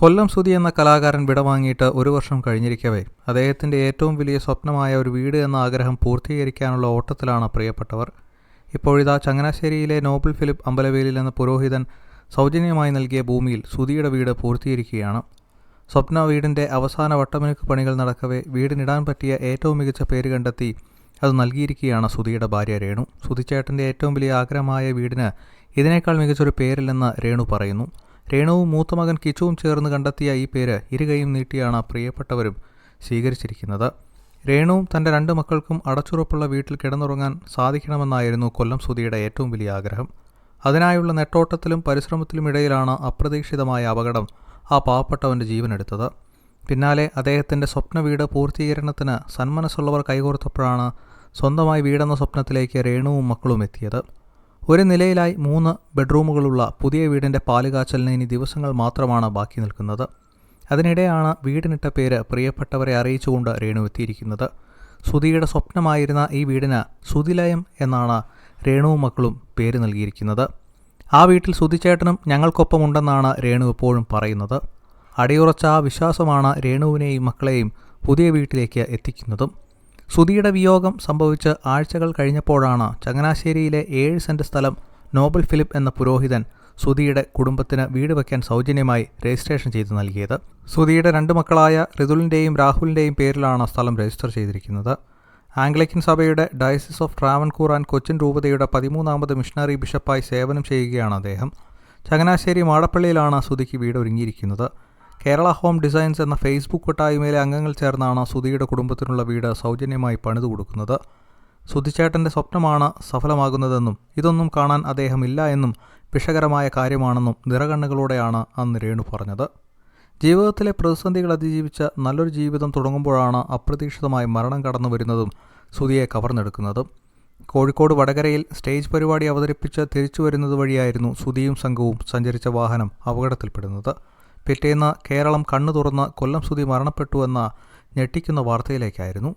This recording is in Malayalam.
കൊല്ലം സുതി എന്ന കലാകാരൻ വിടവാങ്ങിയിട്ട് ഒരു വർഷം കഴിഞ്ഞിരിക്കവേ. അദ്ദേഹത്തിന്റെ ഏറ്റവും വലിയ സ്വപ്നമായ ഒരു വീട് എന്ന ആഗ്രഹം പൂർത്തീകരിക്കാനുള്ള ഓട്ടത്തിലാണ് പ്രിയപ്പെട്ടവർ. ഇപ്പോഴിതാ ചങ്ങനാശ്ശേരിയിലെ നോബിൾ ഫിലിപ്പ് അമ്പലവേലിൽ എന്ന പുരോഹിതൻ സൗജന്യമായി നൽകിയ ഭൂമിയിൽ സുതിയുടെ വീട് പൂർത്തീകരിക്കുകയാണ്. സ്വപ്ന വീടിന്റെ അവസാന വട്ടമിനുക്ക് പണികൾ നടക്കവേ വീടിനിടാൻ പറ്റിയ ഏറ്റവും മികച്ച പേര് കണ്ടെത്തി അത് നൽകിയിരിക്കുകയാണ് സുധിയുടെ ഭാര്യ രേണു. സുധിച്ചേട്ടന്റെ ഏറ്റവും വലിയ ആഗ്രഹമായ വീടിന് ഇതിനേക്കാൾ മികച്ചൊരു പേരില്ലെന്ന് രേണു പറയുന്നു. രേണുവും മൂത്തമകൻ കിച്ചുവും ചേർന്ന് കണ്ടെത്തിയ ഈ പേര് ഇരുകൈയും നീട്ടിയാണ് പ്രിയപ്പെട്ടവരും സ്വീകരിച്ചിരിക്കുന്നത്. രേണുവും തന്റെ രണ്ട് മക്കൾക്കും അടച്ചുറപ്പുള്ള വീട്ടിൽ കിടന്നുറങ്ങാൻ സാധിക്കണമെന്നായിരുന്നു കൊല്ലം സുധിയുടെ ഏറ്റവും വലിയ ആഗ്രഹം. അതിനായുള്ള നെട്ടോട്ടത്തിലും പരിശ്രമത്തിലും ഇടയിലാണ് അപ്രതീക്ഷിതമായ അപകടം ആ പാവപ്പെട്ടവന്റെ ജീവനെടുത്തത്. പിന്നാലെ അദ്ദേഹത്തിന്റെ സ്വപ്ന വീട് പൂർത്തീകരണത്തിന് സന്മനസ്സുള്ളവർ കൈകോർത്തപ്പോഴാണ് സ്വന്തമായി വീടെന്ന സ്വപ്നത്തിലേക്ക് രേണുവും മക്കളും എത്തിയത്. ഒരു നിലയിലായി മൂന്ന് ബെഡ്റൂമുകളുള്ള പുതിയ വീടിന്റെ പാലുകാച്ചലിന് ഇനി ദിവസങ്ങൾ മാത്രമാണ് ബാക്കി നിൽക്കുന്നത്. അതിനിടെയാണ് വീടിനിട്ട പേര് പ്രിയപ്പെട്ടവരെ അറിയിച്ചുകൊണ്ട് രേണു എത്തിയിരിക്കുന്നത്. സുധിയുടെ സ്വപ്നമായിരുന്ന ഈ വീടിന് സുതിലയം എന്നാണ് രേണുവും മക്കളും പേര് നൽകിയിരിക്കുന്നത്. ആ വീട്ടിൽ സുധിച്ചേട്ടനും ഞങ്ങൾക്കൊപ്പമുണ്ടെന്നാണ് രേണു എപ്പോഴും പറയുന്നത്. അടിയുറച്ച ആ വിശ്വാസമാണ് രേണുവിനെയും മക്കളെയും പുതിയ വീട്ടിലേക്ക് എത്തിക്കുന്നതും. സുധിയുടെ വിയോഗം സംഭവിച്ച് ആഴ്ചകൾ കഴിഞ്ഞപ്പോഴാണ് ചങ്ങനാശ്ശേരിയിലെ ഏഴ് സെന്റ് സ്ഥലം നോബൽ ഫിലിപ്പ് എന്ന പുരോഹിതൻ സുധിയുടെ കുടുംബത്തിന് വീട് വയ്ക്കാൻ സൗജന്യമായി രജിസ്ട്രേഷൻ ചെയ്തു നൽകിയത്. സുധിയുടെ രണ്ട് മക്കളായ ഋതുലിന്റെയും രാഹുലിന്റെയും പേരിലാണ് സ്ഥലം രജിസ്റ്റർ ചെയ്തിരിക്കുന്നത്. ആംഗ്ലിക്കൻ സഭയുടെ diocese of Travancore and Cochin രൂപതയുടെ പതിമൂന്നാമത് മിഷണറി ബിഷപ്പായി സേവനം ചെയ്യുകയാണ് അദ്ദേഹം. ചങ്ങനാശ്ശേരി മാടപ്പള്ളിയിലാണ് സുധിക്ക് വീട് ഒരുങ്ങിയിരിക്കുന്നത്. കേരള ഹോം ഡിസൈൻസ് എന്ന ഫേസ്ബുക്ക് കൂട്ടായ്മയിലെ അംഗങ്ങൾ ചേർന്നാണ് സുധിയുടെ കുടുംബത്തിനുള്ള വീട് സൗജന്യമായി പണിതു കൊടുക്കുന്നത്. സുധിച്ചേട്ടന്റെ സ്വപ്നമാണ് സഫലമാകുന്നതെന്നും ഇതൊന്നും കാണാൻ അദ്ദേഹം ഇല്ല എന്നും വിഷകരമായ കാര്യമാണെന്നും നിറകണ്ണുകളോടെയാണ് അന്ന് രേണു പറഞ്ഞത്. ജീവിതത്തിലെ പ്രതിസന്ധികൾ അതിജീവിച്ച് നല്ലൊരു ജീവിതം തുടങ്ങുമ്പോഴാണ് അപ്രതീക്ഷിതമായി മരണം കടന്നു വരുന്നതും സുധിയെ കവർന്നെടുക്കുന്നതും. കോഴിക്കോട് വടകരയിൽ സ്റ്റേജ് പരിപാടി അവതരിപ്പിച്ച് തിരിച്ചു വരുന്നത് വഴിയായിരുന്നു സുധിയും സംഘവും സഞ്ചരിച്ച വാഹനം അപകടത്തിൽപ്പെടുന്നത്. പിറ്റേന്ന് കേരളം കണ്ണു തുറന്ന് കൊല്ലം സുധി മരണപ്പെട്ടു എന്ന ഞെട്ടിക്കുന്ന വാർത്തയിലേക്കായിരുന്നു